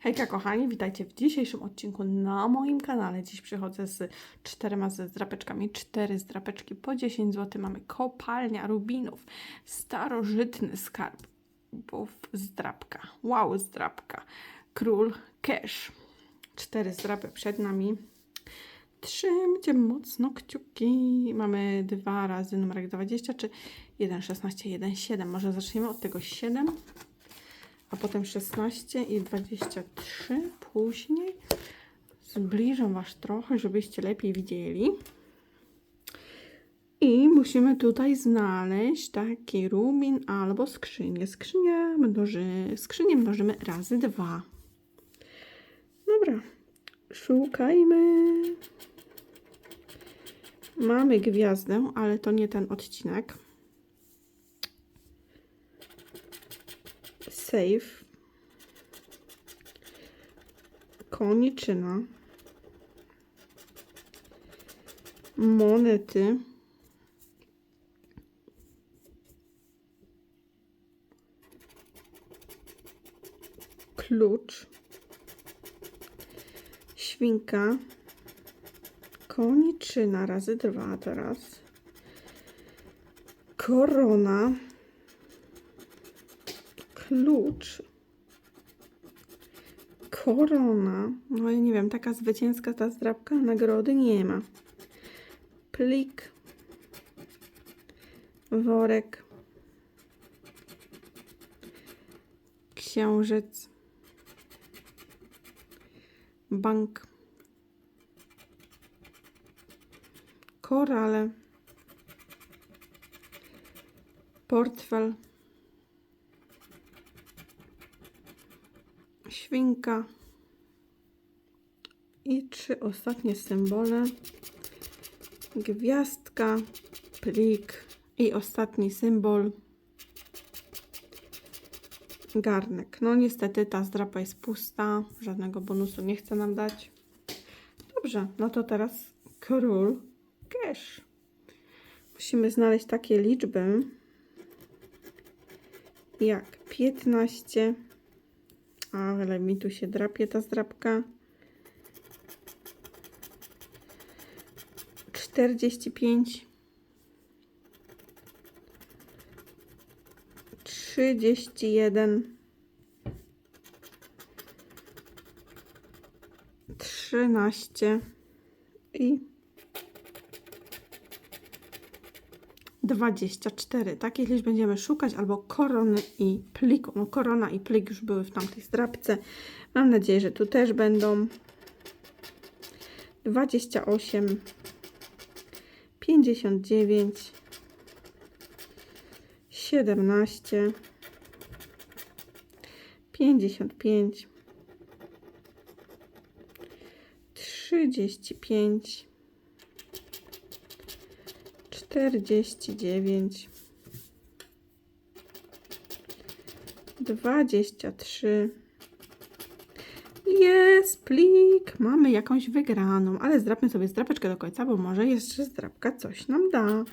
Hejka kochani, witajcie w dzisiejszym odcinku na moim kanale. Dziś przychodzę z czterema zdrapeczkami. Cztery zdrapeczki po 10 zł. Mamy kopalnia rubinów. Starożytny skarb. Bów zdrapka. Wow, zdrapka. Król cash. Cztery zdrapy przed nami. Trzymcie mocno kciuki. Mamy dwa razy numerek 20, czy 1, 16, 1, 7. Może zaczniemy od tego 7 a potem 16 i 23 później. Zbliżam Was trochę, żebyście lepiej widzieli. I musimy tutaj znaleźć taki rubin albo skrzynię. Skrzynię, mnoży, skrzynię mnożymy razy dwa. Dobra, szukajmy. Mamy gwiazdę, ale to nie ten odcinek. Save. Koniczyna. Monety. Klucz. Świnka. Koniczyna razy dwa teraz. Korona klucz. Korona. No ja nie wiem, taka zwycięska ta zdrabka nagrody nie ma. Plik. Worek. Księżyc. Bank. Korale. Portfel. Świnka i trzy ostatnie symbole gwiazdka, plik i ostatni symbol garnek. No niestety ta zdrapa jest pusta, żadnego bonusu nie chce nam dać. Dobrze, no to teraz król cash. Musimy znaleźć takie liczby jak 15 ale mi tu się drapie ta zdrapka. 45 31 13 i 24. Takich liczb będziemy szukać, albo korony i pliku. No korona i plik już były w tamtej zdrabce. Mam nadzieję, że tu też będą. 28 59 17 55 35 czterdzieści dziewięć, dwadzieścia trzy. Jest plik. Mamy jakąś wygraną, ale zdrapmy sobie zdrapeczkę do końca, bo może jeszcze zdrapka coś nam da.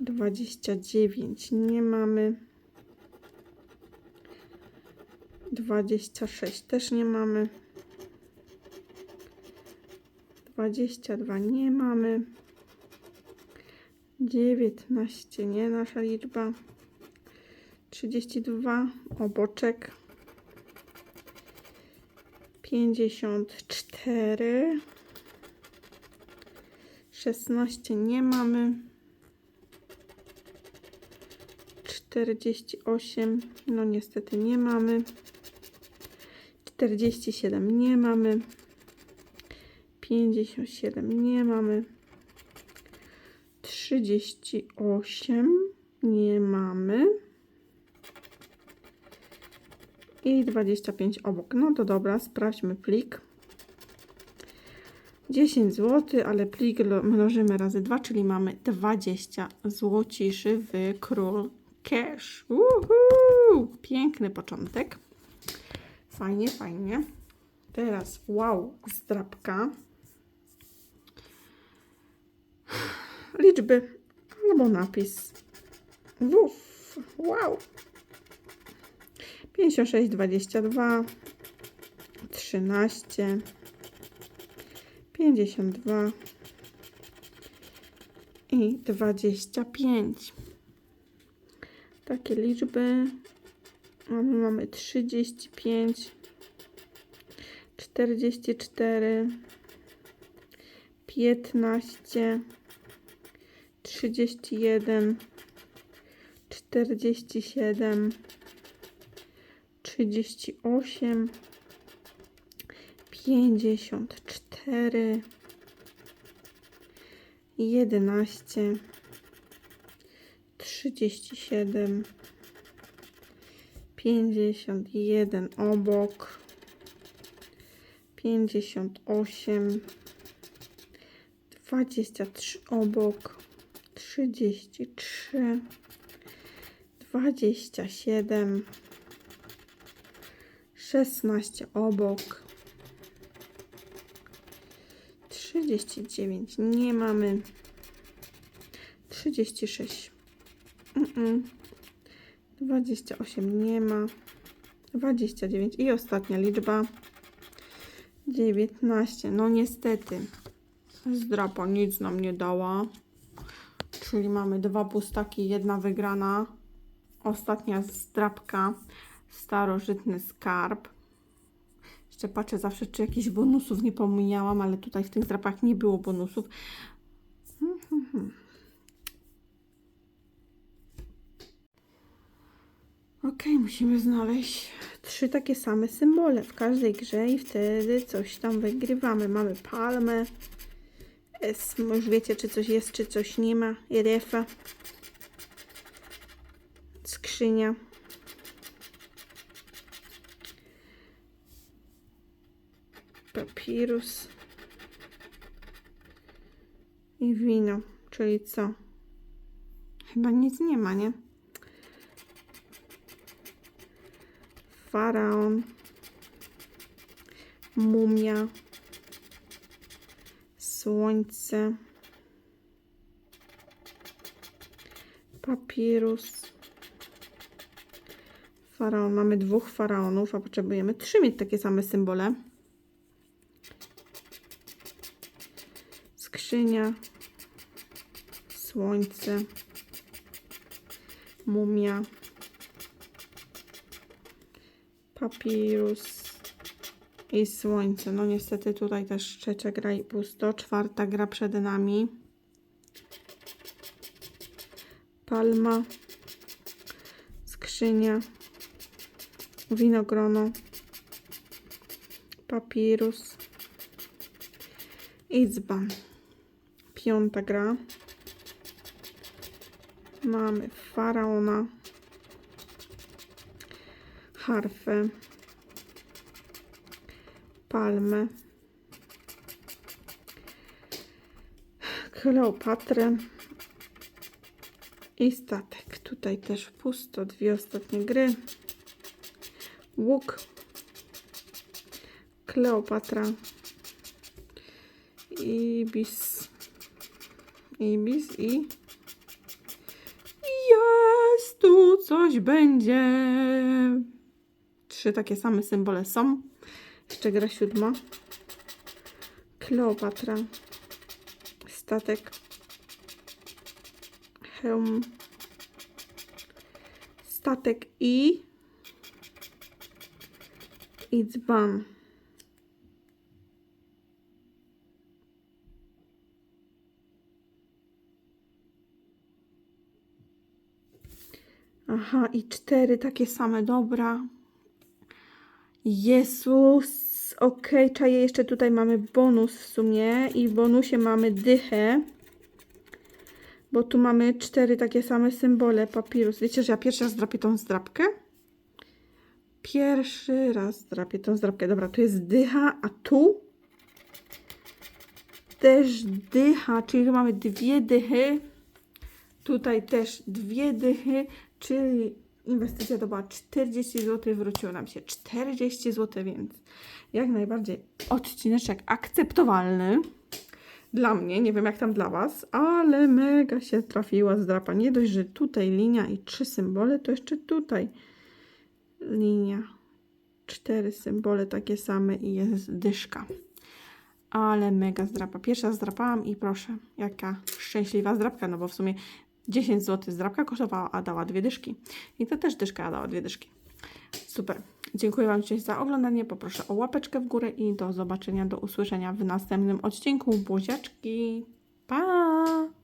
29 nie mamy. 26 też nie mamy. 22 nie mamy. 19 nie nasza liczba. 32 oboczek. 54 16 nie mamy. 48 no niestety nie mamy. 47 nie mamy. 57 nie mamy. 38 nie mamy. I 25 obok. No to dobra, sprawdźmy plik. 10 zł, ale plik mnożymy razy 2, czyli mamy 20 złociszy w król cash. Uhu! Piękny początek. Fajnie, fajnie. Teraz wow, zdrabka. Liczby albo napis WUF. Wow. 56, 22, 13, 52 i 25. Takie liczby. A my mamy 35, 44, 15, 31, 47, 38, 54, 11, 37, 51 obok, 58, 23 obok, 33, 27, 16 obok, 39 nie mamy, 36 mm, 28 nie ma, 29 i ostatnia liczba. 19. No niestety. Zdrapa nic nam nie dała, czyli mamy dwa pustaki, jedna wygrana, ostatnia zdrapka, starożytny skarb. Jeszcze patrzę zawsze, czy jakichś bonusów nie pomijałam, ale tutaj w tych zdrapach nie było bonusów. Hmm, hmm, hmm. Ok, musimy znaleźć trzy takie same symbole w każdej grze i wtedy coś tam wygrywamy. Mamy palmę, S, już wiecie, czy coś jest, czy coś nie ma, refa, skrzynia. Papirus. I wino, czyli co? Chyba nic nie ma, nie? Faraon, mumia, słońce, papirus, faraon. Mamy dwóch faraonów, a potrzebujemy trzy mieć takie same symbole. Skrzynia, słońce, mumia, papirus i słońce. No niestety tutaj też trzecia gra i pusto, czwarta gra przed nami. Palma, skrzynia, winogrono, papirus i dzban. Piąta gra. Mamy faraona, harfę, palmę, Kleopatrę i statek. Tutaj też pusto, dwie ostatnie gry. Łuk, Kleopatra, Ibis, Ibis i jest tu coś będzie. Trzy takie same symbole są. Jeszcze gra siódma. Kleopatra. Statek. Hełm. Statek i... I dzban. Aha, i cztery takie same, dobra. Jezus. Ok, czaję, jeszcze tutaj mamy bonus w sumie i w bonusie mamy dychę. Bo tu mamy cztery takie same symbole, papirus. Wiecie, że ja pierwszy raz drapię tą zdrapkę? Pierwszy raz drapię tą zdrapkę. Dobra, tu jest dycha, a tu też dycha, czyli tu mamy dwie dychy. Tutaj też dwie dychy, czyli inwestycja to była 40 zł, wróciło nam się 40 zł, więc jak najbardziej odcineczek akceptowalny dla mnie, nie wiem jak tam dla Was, ale mega się trafiła zdrapa. Nie dość, że tutaj linia i trzy symbole, to jeszcze tutaj linia. Cztery symbole takie same i jest dyszka. Ale mega zdrapa. Pierwsza zdrapałam i proszę, jaka szczęśliwa zdrapka, no bo w sumie 10 zł zdrapka kosztowała, a dała dwie dyszki. I to też dyszka, a dała dwie dyszki. Super. Dziękuję Wam dzisiaj za oglądanie. Poproszę o łapeczkę w górę i do zobaczenia, do usłyszenia w następnym odcinku. Buziaczki. Pa!